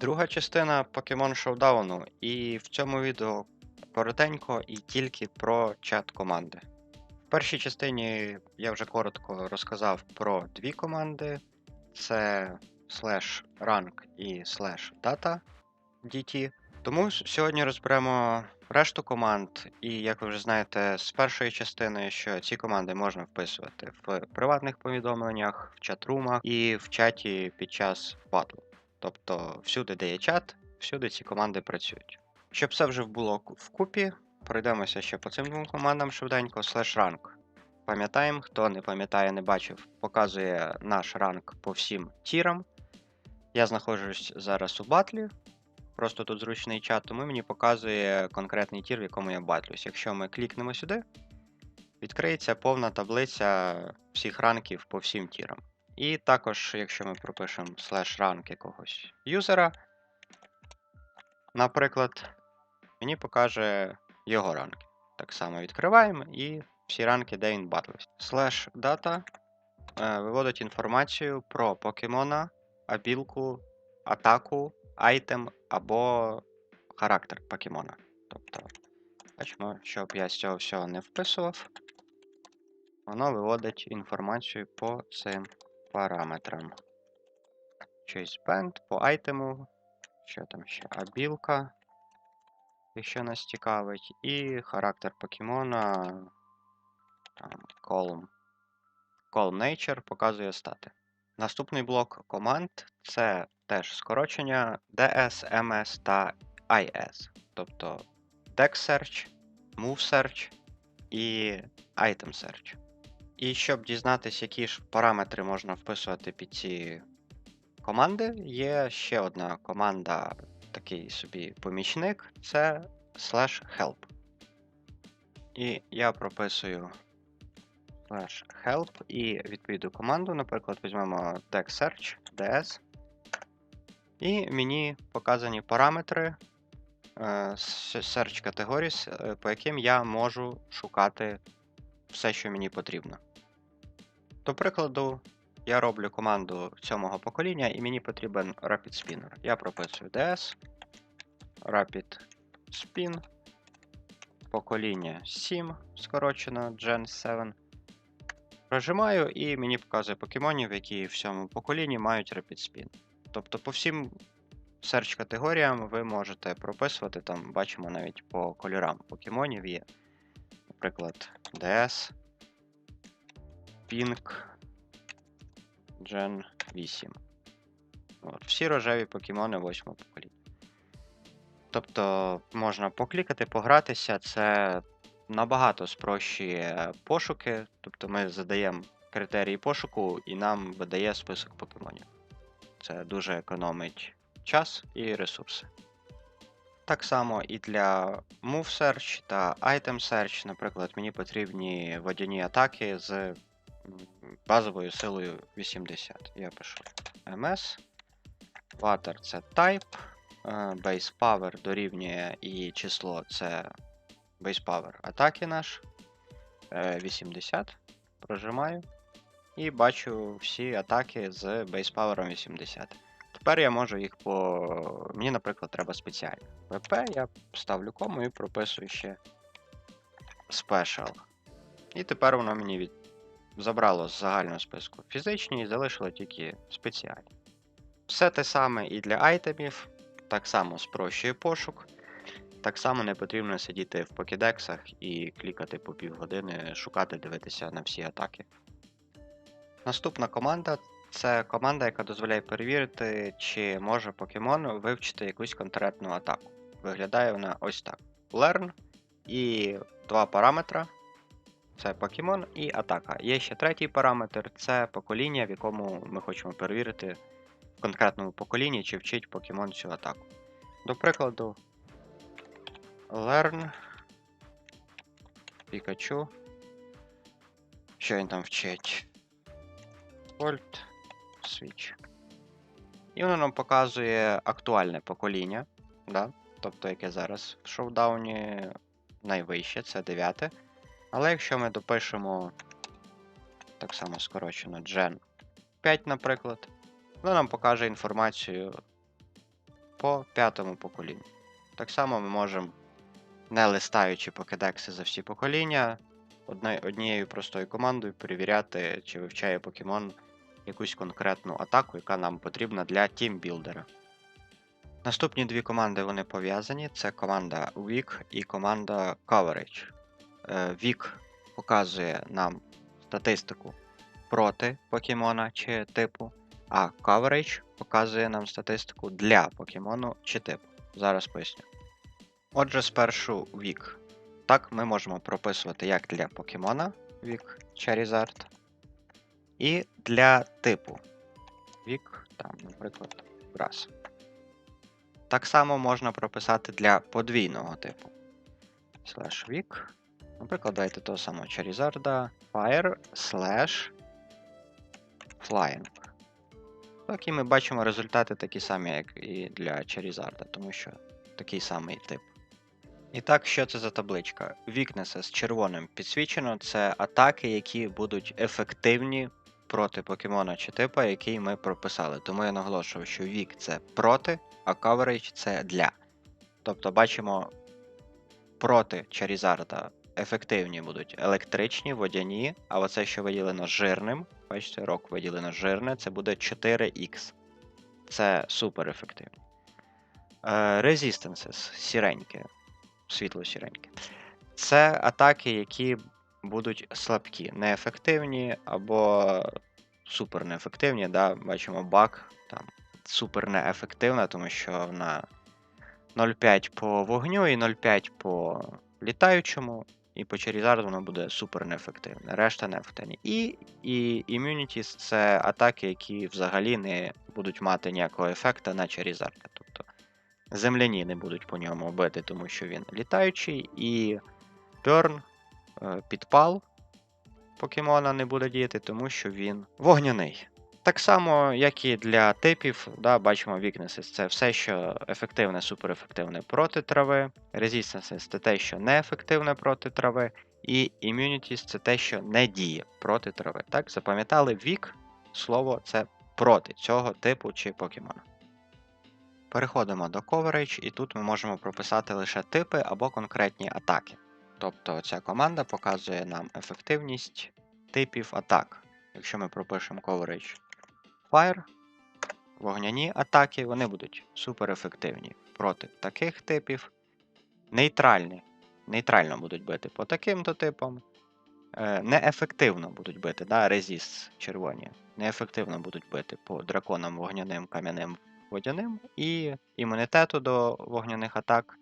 Друга частина Pokemon Showdown, і в цьому відео коротенько і тільки про чат команди. В першій частині я вже коротко розказав про дві команди: це slash rank і slash data DT. Тому сьогодні розберемо решту команд, і як ви вже знаєте з першої частини, що ці команди можна вписувати в приватних повідомленнях, в чатрумах і в чаті під час батлу. Тобто всюди, де є чат, всюди ці команди працюють. Щоб все вже було ку- вкупі, пройдемося ще по цим двом командам швиденько. Slash rank. Пам'ятаємо, хто не пам'ятає, не бачив, показує наш ранг по всім тірам. Я знаходжусь зараз у батлі. Просто тут зручний чат, тому мені показує конкретний тір, в якому я батлюсь. Якщо ми клікнемо сюди, відкриється повна таблиця всіх ранків по всім тірам. І також, якщо ми пропишемо слеш ранк якогось юзера, наприклад, мені покаже його ранки. Так само відкриваємо і всі ранки, де він батлився. Слеш дата е, виводить інформацію про покемона, абілку, атаку, айтем або характер покемона. Тобто, бачимо, щоб я з цього всього не вписував, воно виводить інформацію по цим параметрам. Щось band по айтему. Що там ще? Абілка. Якщо нас цікавить. І характер покемона. Там, column. Column Nature показує стати. Наступний блок команд це теж скорочення DS, MS та IS. Тобто Deck Search, Move Search і Item Search. І щоб дізнатися, які ж параметри можна вписувати під ці команди, є ще одна команда, такий собі помічник, це slash help. І я прописую slash help і відповідну команду, наприклад, візьмемо Deck Search, DS. І мені показані параметри е, search е, по яким я можу шукати все, що мені потрібно. До прикладу, я роблю команду сьомого покоління і мені потрібен Rapid Spinner. Я прописую DS, Rapid Spin, покоління 7, скорочено Gen 7. Прожимаю і мені показує покемонів, які в сьомому поколінні мають Rapid Spin. Тобто по всім серч категоріям ви можете прописувати, там бачимо навіть по кольорам покемонів є. Наприклад, DS, Pink, Gen 8. От, всі рожеві покемони 8 покоління. Тобто можна поклікати, погратися, це набагато спрощує пошуки. Тобто ми задаємо критерії пошуку і нам видає список покемонів. Це дуже економить час і ресурси. Так само і для Move Search та Item Search, наприклад, мені потрібні водяні атаки з базовою силою 80. Я пишу MS. Water це Type. е, Base Power дорівнює і число це Base Power атаки наш. е, 80. Прожимаю. І бачу всі атаки з Base Power 80. Тепер я можу їх по. Мені, наприклад, треба спеціальні. ВП я ставлю кому і прописую ще Special. І тепер воно мені від... забрало з загального списку фізичні і залишило тільки спеціальні. Все те саме і для айтемів, так само спрощує пошук. Так само не потрібно сидіти в покедексах і клікати по півгодини, шукати, дивитися на всі атаки. Наступна команда це команда, яка дозволяє перевірити, чи може покемон вивчити якусь конкретну атаку. Виглядає вона ось так: Learn і два параметри. Це покемон і атака. Є ще третій параметр це покоління, в якому ми хочемо перевірити в конкретному поколінні, чи вчить покемон цю атаку. До прикладу, Learn Пікачу. Що він там вчить? Volt Switch. І воно нам показує актуальне покоління, да? тобто яке зараз в шоудауні найвище, це 9. Але якщо ми допишемо так само скорочено Gen 5, наприклад, воно нам покаже інформацію по п'ятому поколінню. Так само ми можемо, не листаючи покедекси за всі покоління, однією простою командою перевіряти, чи вивчає покемон якусь конкретну атаку, яка нам потрібна для тімбілдера. Наступні дві команди вони пов'язані: це команда Weak і команда Coverage. Е, Weak показує нам статистику проти покемона чи типу, а Coverage показує нам статистику для покемону чи типу. Зараз поясню. Отже, спершу Weak. Так, ми можемо прописувати як для покемона Weak Charizard, і для типу Weak, там, наприклад, Grass. Так само можна прописати для подвійного типу. Slash weak. Наприклад, давайте того самого Charizard Fire slash Flying. Так, і ми бачимо результати такі самі, як і для Charizard, тому що такий самий тип. І так, що це за табличка? Weaknesses червоним підсвічено це атаки, які будуть ефективні проти покемона чи типа, який ми прописали. Тому я наголошую, що Weak це проти, а coverage це для. Тобто бачимо проти Чарізарда ефективні будуть електричні, водяні, а оце, що виділено жирним, бачите, рок виділено жирне, це буде 4х. Це супер ефективно. Е, Resistances сіреньке, світло сіреньке. Це атаки, які будуть слабкі, неефективні або супер неефективні. Да? Бачимо баг там супер неефективна, тому що вона 0,5 по вогню і 0,5 по літаючому, і по Charizard воно буде супер неефективне. Решта неефективні. І, і Immunities це атаки, які взагалі не будуть мати ніякого ефекту на Charizard. Тобто земляні не будуть по ньому бити, тому що він літаючий, і Burn, е, підпал покемона не буде діяти, тому що він вогняний. Так само, як і для типів, да, бачимо weaknesses. Це все, що ефективне, суперефективне проти трави. Resistances це те, що неефективне проти трави. І immunities це те, що не діє проти трави. Так, запам'ятали вік, слово це проти цього типу чи покемона. Переходимо до coverage, і тут ми можемо прописати лише типи або конкретні атаки. Тобто ця команда показує нам ефективність типів атак. Якщо ми пропишемо coverage Fire, вогняні атаки, вони будуть супер ефективні проти таких типів. Нейтральні. Нейтрально будуть бити по таким-то типам. Е, Неефективно будуть бити, да, резіст червоні. Неефективно будуть бити по драконам вогняним, кам'яним, водяним. І імунітету до вогняних атак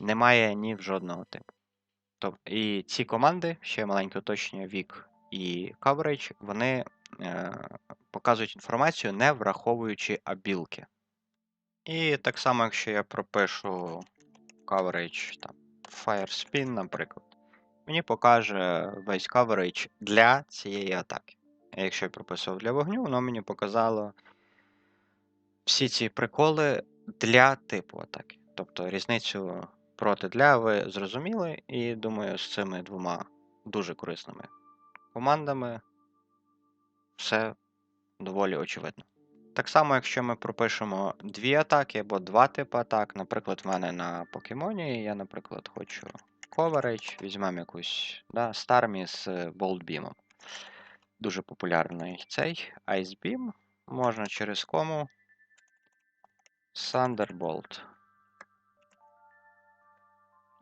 немає ні в жодного типу. Тобто, і ці команди, ще маленьке уточнення, вік і coverage, вони показують інформацію, не враховуючи абілки. І так само, якщо я пропишу coverage там, Fire Spin, наприклад, мені покаже весь coverage для цієї атаки. А якщо я прописував для вогню, воно мені показало всі ці приколи для типу атаки. Тобто різницю проти для ви зрозуміли, і думаю, з цими двома дуже корисними командами все доволі очевидно. Так само, якщо ми пропишемо дві атаки або два типи атак, наприклад, в мене на покемоні, я, наприклад, хочу coverage, візьмемо якусь да, Starmie з Bolt Beam. Дуже популярний цей Ice Beam. Можна через кому Thunderbolt.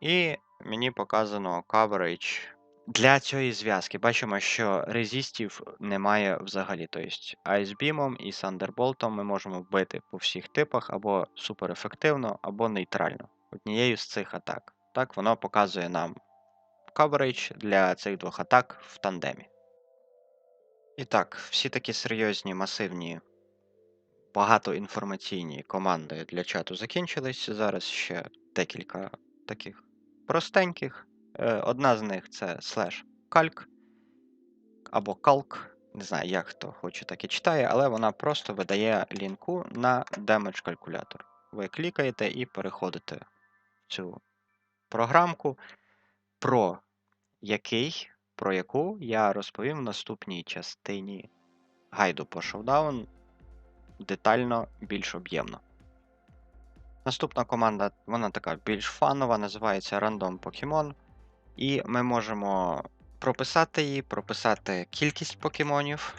І мені показано coverage для цієї зв'язки. Бачимо, що резистів немає взагалі. Тобто Beam і Thunderbolt ми можемо вбити по всіх типах або суперефективно, або нейтрально. Однією з цих атак. Так, воно показує нам coverage для цих двох атак в тандемі. І так, всі такі серйозні, масивні, багатоінформаційні команди для чату закінчились. Зараз ще декілька таких простеньких. Е, Одна з них це slash calc або calc. Не знаю, як хто хоче, так і читає, але вона просто видає лінку на damage калькулятор. Ви клікаєте і переходите в цю програмку, про який, про яку я розповім в наступній частині гайду по шоудаун детально більш об'ємно. Наступна команда, вона така більш фанова, називається Random Pokemon. І ми можемо прописати її, прописати кількість покемонів.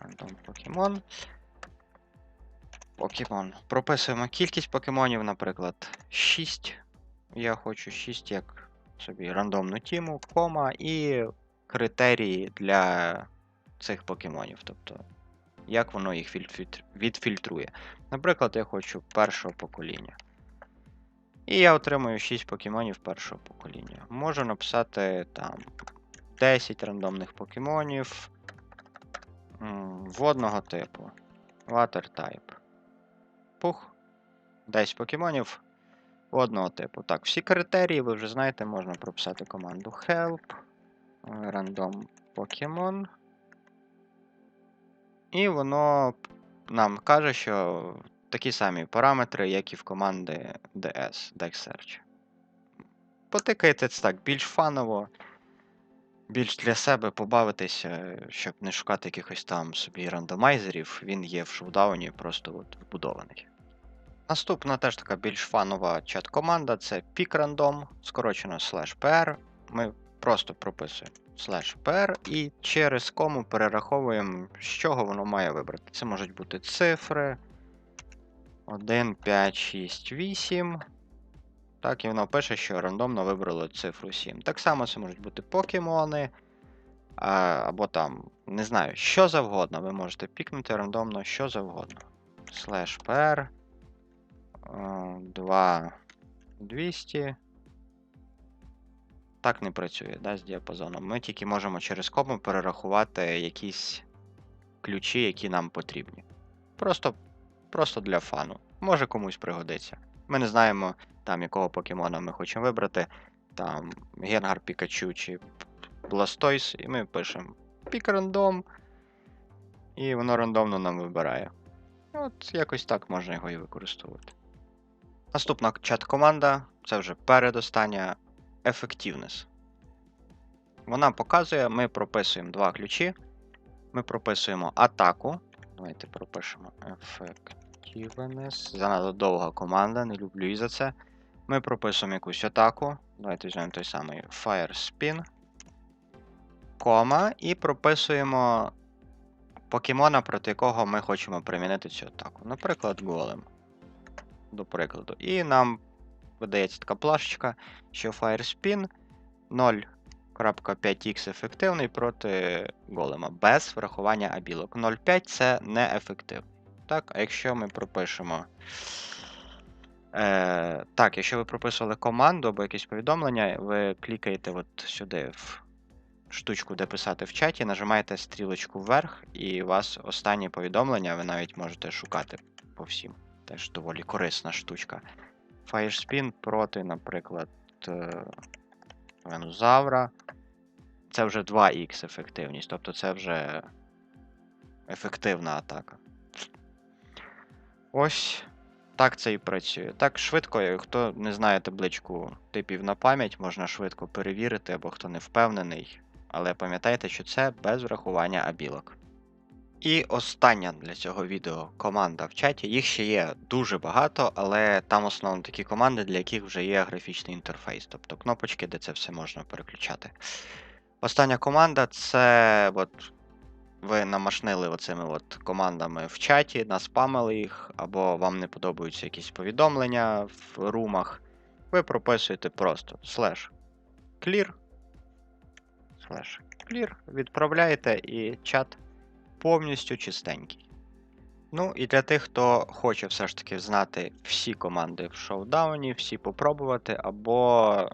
Random Pokemon. Покемон. Прописуємо кількість покемонів, наприклад, 6. Я хочу 6 як собі рандомну тіму, кома і критерії для цих покемонів. Тобто, як воно їх відфільтрує. Наприклад, я хочу першого покоління. І я отримую 6 покемонів першого покоління. Можу написати там 10 рандомних покемонів водного типу. Water type. Пух. 10 покемонів водного типу. Так, всі критерії ви вже знаєте, можна прописати команду help. е, Random Pokemon. І воно нам каже, що такі самі параметри, як і в команди DS, Deck Search. Потикайте це так більш фаново, більш для себе побавитися, щоб не шукати якихось там собі рандомайзерів. Він є в шоудауні просто от вбудований. Наступна теж така більш фанова чат-команда це pickrandom, скорочено slash PR. Ми просто прописуємо slash PR і через кому перераховуємо, з чого воно має вибрати. Це можуть бути цифри 1, 5, 6, 8. Так, і воно пише, що рандомно вибрало цифру 7. Так само це можуть бути покемони. Або там, не знаю, що завгодно. Ви можете пікнути рандомно що завгодно. Slash PR. 2 200. Так не працює, да, з діапазоном. Ми тільки можемо через кому перерахувати якісь ключі, які нам потрібні. Просто, просто для фану. Може комусь пригодиться. Ми не знаємо, там, якого покемона ми хочемо вибрати. Там Генгар Пікачу чи Blastoise, і ми пишемо пік рандом, і воно рандомно нам вибирає. От якось так можна його і використовувати. Наступна чат-команда це вже передостання Effectiveness. Вона показує, ми прописуємо два ключі. Ми прописуємо атаку. Давайте пропишемо Effectiveness. Занадто довга команда, не люблю її за це. Ми прописуємо якусь атаку. Давайте візьмемо той самий Fire Spin. Кома. І прописуємо покемона, проти якого ми хочемо примінити цю атаку. Наприклад, голем. До прикладу. І нам видається така плашечка, що Fire Spin 0.5х ефективний проти голема без врахування абілок. 0.5 це неефективний. Так, а якщо ми пропишемо. Е, Так, якщо ви прописували команду або якесь повідомлення, ви клікаєте от сюди в штучку, де писати в чаті, нажимаєте стрілочку вверх, і у вас останнє повідомлення, ви навіть можете шукати по всім. Теж доволі корисна штучка. Firespin проти, наприклад, е, Венузавра. Це вже 2х ефективність, тобто це вже ефективна атака. Ось так це і працює. Так швидко, хто не знає табличку типів на пам'ять, можна швидко перевірити, або хто не впевнений. Але пам'ятайте, що це без врахування абілок. І остання для цього відео команда в чаті. Їх ще є дуже багато, але там основно такі команди, для яких вже є графічний інтерфейс, тобто кнопочки, де це все можна переключати. Остання команда це от ви намашнили оцими от командами в чаті, наспамили їх, або вам не подобаються якісь повідомлення в румах. Ви прописуєте просто slash clear, slash clear, відправляєте і чат повністю чистенький. Ну і для тих, хто хоче все ж таки знати всі команди в шоудауні, всі попробувати, або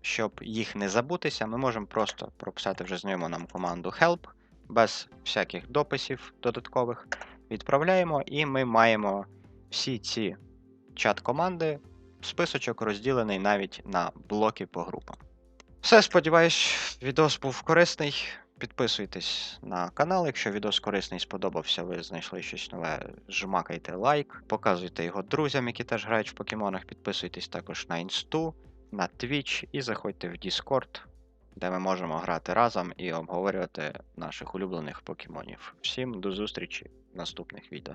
щоб їх не забутися, ми можемо просто прописати вже знайому нам команду help без всяких дописів додаткових. Відправляємо, і ми маємо всі ці чат-команди. Списочок розділений навіть на блоки по групам. Все, сподіваюсь, відос був корисний. Підписуйтесь на канал, якщо відос корисний сподобався, ви знайшли щось нове, жмакайте лайк, показуйте його друзям, які теж грають в покемонах. Підписуйтесь також на інсту, на Twitch і заходьте в Discord, де ми можемо грати разом і обговорювати наших улюблених покемонів. Всім до зустрічі в наступних відео.